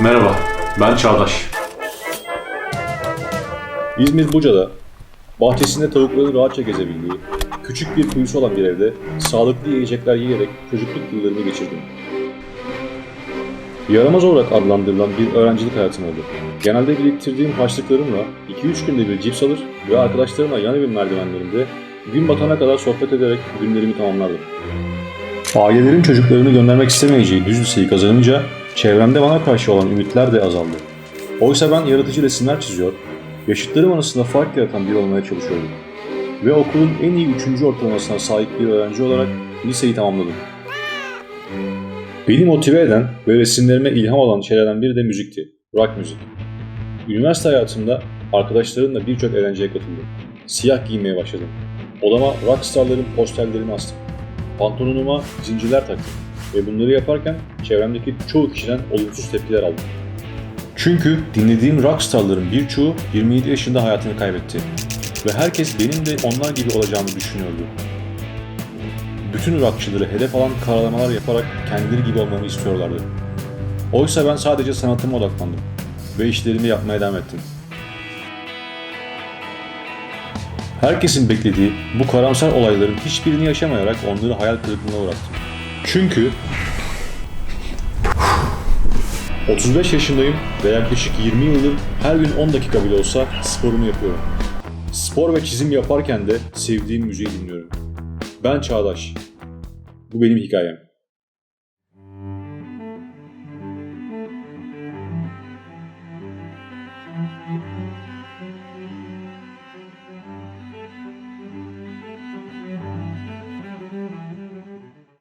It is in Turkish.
Merhaba, ben Çağdaş. İzmir Buca'da bahçesinde tavukların rahatça gezebildiği, küçük bir kuyusu olan bir evde sağlıklı yiyecekler yiyerek çocukluk yıllarını geçirdim. Yaramaz olarak adlandırılan bir öğrencilik hayatım oldu. Genelde biriktirdiğim harçlıklarımla 2-3 günde bir cips alır ve arkadaşlarımla yan evin merdivenlerinde gün batana kadar sohbet ederek günlerimi tamamlardım. Ailelerin çocuklarını göndermek istemeyeceği düz liseyi kazanınca çevremde bana karşı olan ümitler de azaldı. Oysa ben yaratıcı resimler çiziyor, yaşıtlarım arasında fark yaratan biri olmaya çalışıyordum. Ve okulun en iyi üçüncü ortalamasına sahip bir öğrenci olarak liseyi tamamladım. Beni motive eden ve resimlerime ilham olan şeylerden biri de müzikti. Rock müzik. Üniversite hayatımda arkadaşlarımla birçok eğlenceye katıldım. Siyah giymeye başladım. Odama rockstarların posterlerini astım. Pantolonuma zincirler taktım. Ve bunları yaparken çevremdeki çoğu kişiden olumsuz tepkiler aldım. Çünkü dinlediğim rockstarların birçoğu 27 yaşında hayatını kaybetti. Ve herkes benim de onlar gibi olacağımı düşünüyordu. Bütün rockçıları hedef alan karalamalar yaparak kendileri gibi olmamı istiyorlardı. Oysa ben sadece sanatıma odaklandım ve işlerimi yapmaya devam ettim. Herkesin beklediği bu karamsar olayların hiçbirini yaşamayarak onları hayal kırıklığına uğrattım. Çünkü 35 yaşındayım ve yaklaşık 20 yıldır her gün 10 dakika bile olsa sporumu yapıyorum. Spor ve çizim yaparken de sevdiğim müziği dinliyorum. Ben Çağdaş. Bu benim hikayem.